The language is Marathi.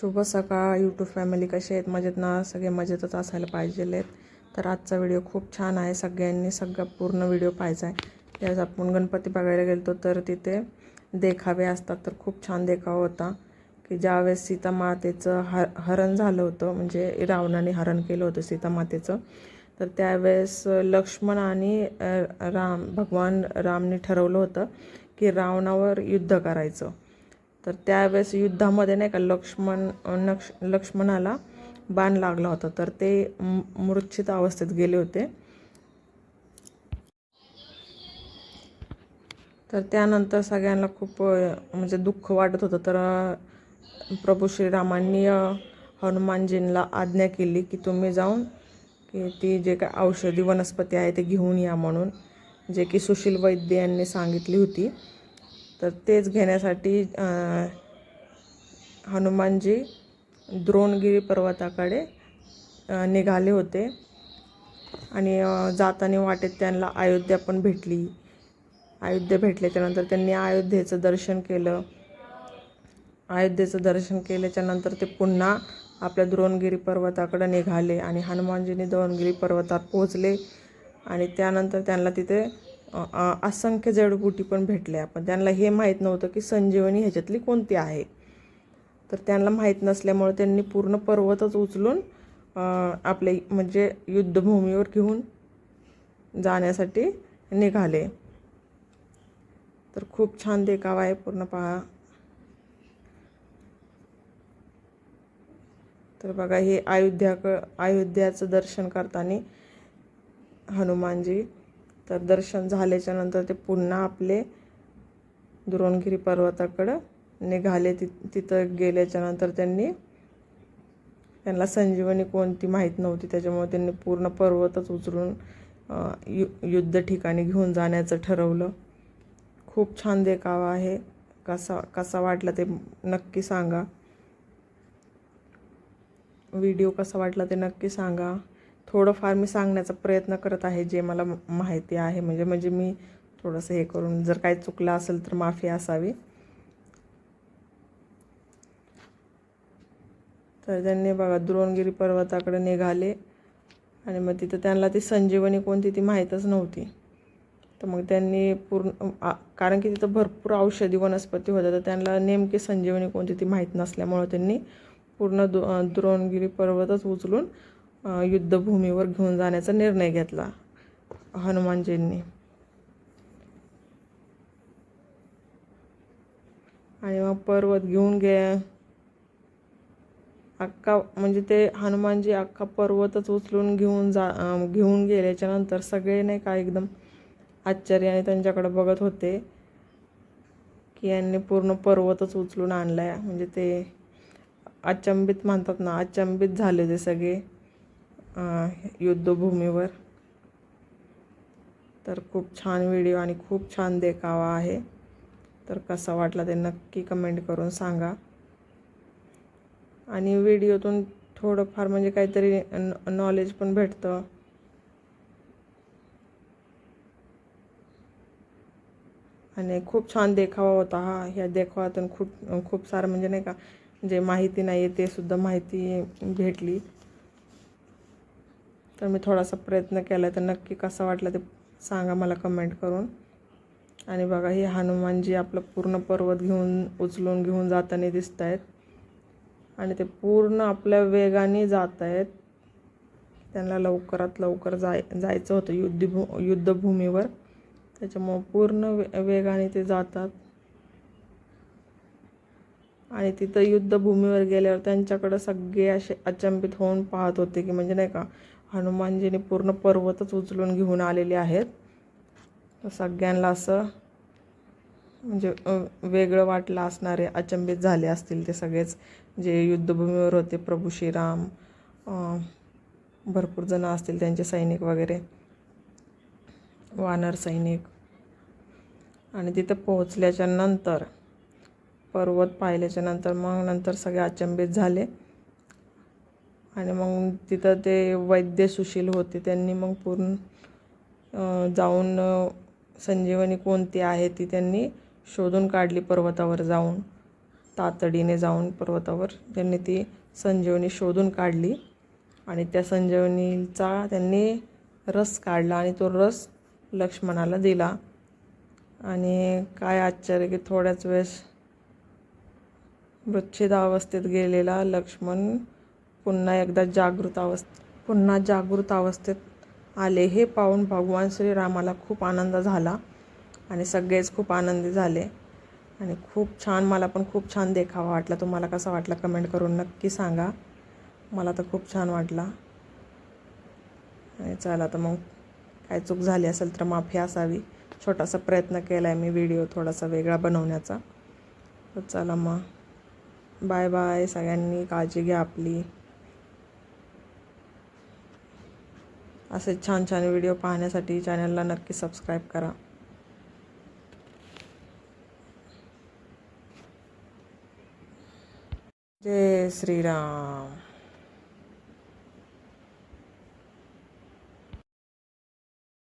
शुभ सकाळ. यूट्यूब फॅमिली कसे आहेत? मजेत ना? सगळे मजेतच असायला पाहिजे तर आजचा व्हिडिओ खूप छान आहे. सगळ्यांनी सगळा पूर्ण व्हिडिओ पाहायचा आहे. त्यावेळेस आपण गणपती बघायला गेलो तर तिथे देखावे असतात. तर खूप छान देखावा होता. की ज्यावेळेस सीता मातेचं ह हरण झालं होतं म्हणजे रावणाने हरण केलं होतं सीता मातेचं तर त्यावेळेस लक्ष्मण आणि राम भगवान रामने ठरवलं होतं की रावणावर युद्ध करायचं. तर त्यावेळेस युद्धामध्ये नाही का लक्ष्मण नक्ष लक्ष्मणाला बाण लागला होता. तर ते मूर्छित अवस्थेत गेले होते. तर त्यानंतर सगळ्यांना खूप म्हणजे दुःख वाटत होतं. तर प्रभू श्रीरामांनी हनुमानजींना आज्ञा केली की तुम्ही जाऊन की ती जे काय औषधी वनस्पती आहे ते घेऊन या म्हणून जे की सुशील वैद्य यांनी सांगितली होती. तर तेच घेण्यासाठी हनुमानजी द्रोणगिरी पर्वताकडे निघाले होते. आणि जाताना वाटेत त्यांना अयोध्या पण भेटली. अयोध्या भेटल्याच्यानंतर त्यांनी अयोध्येचं दर्शन केलं. अयोध्येचं दर्शन केल्याच्यानंतर ते पुन्हा आपल्या द्रोणगिरी पर्वताकडे निघाले आणि हनुमानजीने द्रोणगिरी पर्वतात पोहोचले. आणि त्यानंतर त्यांना तिथे असंख्य जडबुटी पण भेटल्या. पण त्यांना हे माहीत नव्हतं की संजीवनी ह्याच्यातली कोणती आहे. तर त्यांना माहीत नसल्यामुळे त्यांनी पूर्ण पर्वतच उचलून आपले म्हणजे युद्धभूमीवर घेऊन जाण्यासाठी निघाले. तर खूप छान देखावा आहे पूर्ण पहा. तर बघा हे अयोध्या अयोध्याचं दर्शन करताना हनुमानजी तर दर्शन झाल्याच्यानंतर ते पुन्हा आपले द्रोणगिरी पर्वताकडं निघाले. ति तिथं गेल्याच्यानंतर त्यांनी त्यांना संजीवनी कोणती माहीत नव्हती. त्याच्यामुळे त्यांनी पूर्ण पर्वतच उचलून यु युद्ध ठिकाणी घेऊन जाण्याचं ठरवलं. खूप छान देखावा आहे. कसा कसा वाटला ते नक्की सांगा. व्हिडिओ कसा वाटला ते नक्की सांगा. थोडंफार मी सांगण्याचा प्रयत्न करत आहे जे मला माहिती आहे. म्हणजे म्हणजे मी थोडंसं हे करून जर काही चुकलं असेल तर माफी असावी. तर त्यांनी बघा द्रोणगिरी पर्वताकडे निघाले आणि मग तिथं त्यांना ती संजीवनी कोणती ती माहीतच नव्हती. तर मग त्यांनी पूर्ण आ- कारण की तिथं भरपूर औषधी वनस्पती होत्या तर त्यांना नेमकी संजीवनी कोणती ती माहीत नसल्यामुळं त्यांनी पूर्ण दो द्रोणगिरी पर्वतच उचलून युद्धभूमीवर घेऊन जाण्याचा निर्णय घेतला हनुमानजींनी. आणि मग पर्वत घेऊन गे अख्खा म्हणजे ते हनुमानजी अख्खा पर्वतच उचलून घेऊन जा घेऊन गेल्याच्यानंतर सगळे नाही का एकदम आश्चर्याने त्यांच्याकडे बघत होते की यांनी पूर्ण पर्वतच उचलून आणलाय. म्हणजे ते अचंबित म्हणतात ना अचंबित झाले ते सगळे. युद्धभूमीवर. तर खूप छान व्हिडिओ आणि खूप छान देखावा आहे. तर कसा वाटला ते नक्की कमेंट करून सांगा. आणि व्हिडिओतून थोडंफार म्हणजे काहीतरी नॉलेज पण भेटतं. आणि खूप छान देखावा होता हा. ह्या देखाव्यातून खूप खूप सारं म्हणजे नाही का जे माहिती नाही आहे ते सुद्धा माहिती भेटली. तर मी थोडासा प्रयत्न केला तर नक्की कसा वाटला ते सांगा मला कमेंट करून. आणि बघा हे हनुमानजी आपलं पूर्ण पर्वत घेऊन उचलून घेऊन जाताना दिसत आहेत आणि ते पूर्ण आपल्या वेगाने जात आहेत त्यांना लवकरात लवकर जाय जायचं होतं युद्धभू युद्धभूमीवर. त्याच्यामुळं पूर्ण वे वेगाने ते जातात. आणि तिथं युद्धभूमीवर गेल्यावर त्यांच्याकडं सगळे असे अचंबित होऊन पाहत होते की म्हणजे नाही का हनुमानजीने पूर्ण पर्वतच उचलून घेऊन आलेले आहेत. सगळ्यांना असं म्हणजे वेगळं वाटलं असणारे अचंबित झाले असतील ते सगळेच. जे युद्धभूमीवर होते प्रभू श्रीराम भरपूर जण असतील त्यांचे सैनिक वगैरे. वानर सैनिक. आणि तिथं पोहोचल्याच्या नंतर पर्वत पाहिल्याच्या नंतर मग नंतर सगळे अचंबित झाले. आणि मग तिथं ते वैद्य सुशील होते त्यांनी मग पूर्ण जाऊन संजीवनी कोणती आहे ती त्यांनी शोधून काढली पर्वतावर जाऊन. तातडीने जाऊन पर्वतावर त्यांनी ती संजीवनी शोधून काढली आणि त्या संजीवनीचा त्यांनी रस काढला आणि तो रस लक्ष्मणाला दिला. आणि काय आश्चर्य की थोड्याच वेळेस मृच्छिदावस्थेत गेलेला लक्ष्मण पुन्हा एकदा जागृत अवस्थ पुन्हा जागृत अवस्थेत आले हे पाहून भगवान श्रीरामाला खूप आनंद झाला आणि सगळेच खूप आनंदी झाले. आणि खूप छान मला पण खूप छान देखावा वाटला. तुम्हाला कसा वाटला कमेंट करून नक्की सांगा. मला तर खूप छान वाटला. आणि चला तर मग काय चूक झाली असेल तर माफी असावी. छोटासा प्रयत्न केला आहे मी व्हिडिओ थोडासा वेगळा बनवण्याचा. तर चला मग. Bye bye. सगळ्यांनी काळजी घ्या आपली. असे छान छान वीडियो पाहण्यासाठी चैनल नक्की सबस्क्राईब करा. जय श्रीराम.